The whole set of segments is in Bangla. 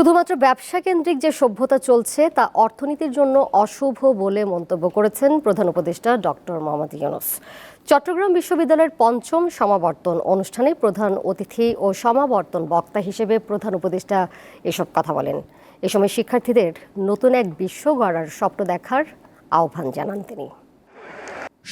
শুধুমাত্র ব্যবসা কেন্দ্রিক যে সভ্যতা চলছে, তা অর্থনীতির জন্য অশুভ বলে মন্তব্য করেছেন প্রধান উপদেষ্টা ডক্টর মোহাম্মদ ইউনুস। চট্টগ্রাম বিশ্ববিদ্যালয়ের পঞ্চম সমাবর্তন অনুষ্ঠানে প্রধান অতিথি ও সমাবর্তন বক্তা হিসেবে প্রধান উপদেষ্টা এসব কথা বলেন। এ সময় শিক্ষার্থীদের নতুন এক বিশ্ব গড়ার স্বপ্ন দেখার আহ্বান জানান তিনি।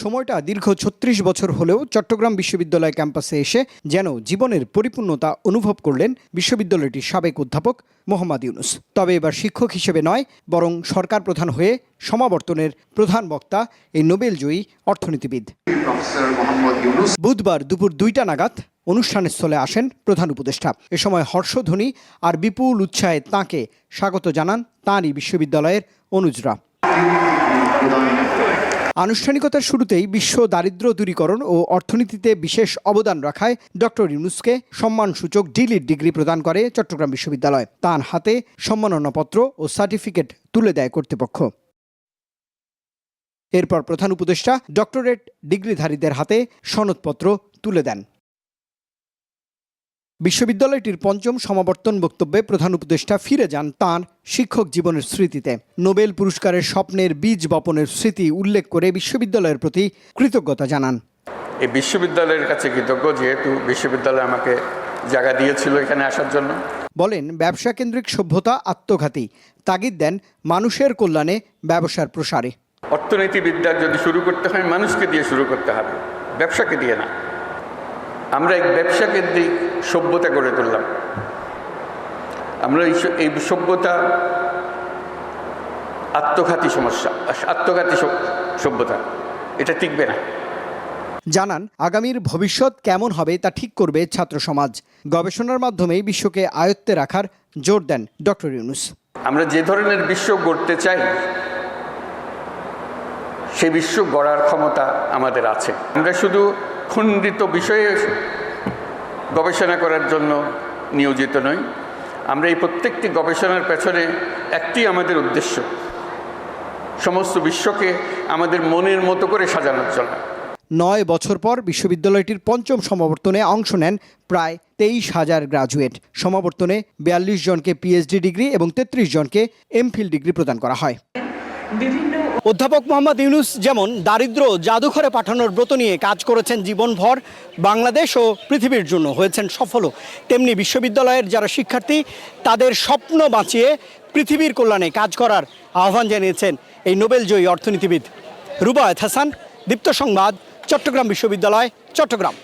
সময়টা দীর্ঘ ছত্রিশ বছর হলেও চট্টগ্রাম বিশ্ববিদ্যালয় ক্যাম্পাসে এসে যেন জীবনের পরিপূর্ণতা অনুভব করলেন বিশ্ববিদ্যালয়টির সাবেক অধ্যাপক মোহাম্মদ ইউনুস। তবে এবার শিক্ষক হিসেবে নয় বরং সরকার প্রধান হয়ে সমাবর্তনের প্রধান বক্তা এই নোবেলজয়ী অর্থনীতিবিদ। প্রফেসর মোহাম্মদ ইউনুস বুধবার দুপুর দুইটা নাগাদ অনুষ্ঠানের স্থলে আসেন প্রধান উপদেষ্টা। এ সময় হর্ষধ্বনি আর বিপুল উৎসাহে তাঁকে স্বাগত জানান তাঁরই বিশ্ববিদ্যালয়ের অনুজরা। আনুষ্ঠানিকতার শুরুতেই বিশ্ব দারিদ্র দূরীকরণ ও অর্থনীতিতে বিশেষ অবদান রাখায় ডক্টর ইউনুসকে সম্মানসূচক ডিলিট ডিগ্রি প্রদান করে চট্টগ্রাম বিশ্ববিদ্যালয়। তার হাতে সম্মাননাপত্র ও সার্টিফিকেট তুলে দেয় কর্তৃপক্ষ। এরপর প্রধান উপদেষ্টা ডক্টরেট ডিগ্রিধারীদের হাতে সনদপত্র তুলে দেন। বিশ্ববিদ্যালয়টির পঞ্চম সমাবর্তন বক্তব্যে প্রধান উপদেষ্টা ফিরে যান তাঁর শিক্ষক জীবনের স্মৃতিতে। নোবেল পুরস্কারের স্বপ্নের বীজ বপনের স্মৃতি উল্লেখ করে বিশ্ববিদ্যালয়ের প্রতি কৃতজ্ঞতা জানান। এই বিশ্ববিদ্যালয়ের কাছে কৃতজ্ঞ যেহেতু বিশ্ববিদ্যালয় আমাকে জায়গা দিয়েছিল এখানে আসার জন্য। বলেন ব্যবসা কেন্দ্রিক সভ্যতা আত্মঘাতী। তাগিদ দেন মানুষের কল্যাণে ব্যবসার প্রসারে। অর্থনীতিবিদ্যা যদি শুরু করতে হয় মানুষকে দিয়ে শুরু করতে হবে ব্যবসাকে দিয়ে না। আমরা এক ব্যবসা কেন্দ্রিক সভ্যতা গড়ে তুললাম। আমরা এই সভ্যতা আত্মঘাতী সমস্যা আত্মঘাতী সভ্যতা। এটা টিকবে না। জানান আগামীর ভবিষ্যৎ কেমন হবে তা ঠিক করবে ছাত্র সমাজ। গবেষণার মাধ্যমেই বিশ্বকে আয়ত্তে রাখার জোর দেন ডক্টর ইউনুস। আমরা যে ধরনের বিশ্ব গড়তে চাই সে বিশ্ব গড়ার ক্ষমতা আমাদের আছে। আমরা শুধু খণ্ডিত বিষয়ে গবেষণা করার জন্য নিয়োজিত নই। আমরা এই প্রত্যেকটি গবেষণার পেছনে একটি আমাদের উদ্দেশ্য। সমস্ত বিশ্বকে আমাদের মনের মতো করে সাজানোর জন্য নয় বছর পর বিশ্ববিদ্যালয়টির পঞ্চম সমাবর্তনে অংশ নেন প্রায় তেইশ হাজার গ্রাজুয়েট। সমাবর্তনে বিয়াল্লিশ জনকে পিএইচডি ডিগ্রি এবং তেত্রিশ জনকে এমফিল ডিগ্রি প্রদান করা হয়। বিভিন্ন অধ্যাপক মোহাম্মদ ইউনুস যেমন দারিদ্র জাদুঘরে পাঠানোর ব্রত নিয়ে কাজ করেছেন জীবনভর, বাংলাদেশ ও পৃথিবীর জন্য হয়েছেন সফলও। তেমনি বিশ্ববিদ্যালয়ের যারা শিক্ষার্থী, তাদের স্বপ্ন বাঁচিয়ে পৃথিবীর কল্যাণে কাজ করার আহ্বান জানিয়েছেন এই নোবেলজয়ী অর্থনীতিবিদ। রুবায়ত হাসান, দীপ্ত সংবাদ, চট্টগ্রাম বিশ্ববিদ্যালয়, চট্টগ্রাম।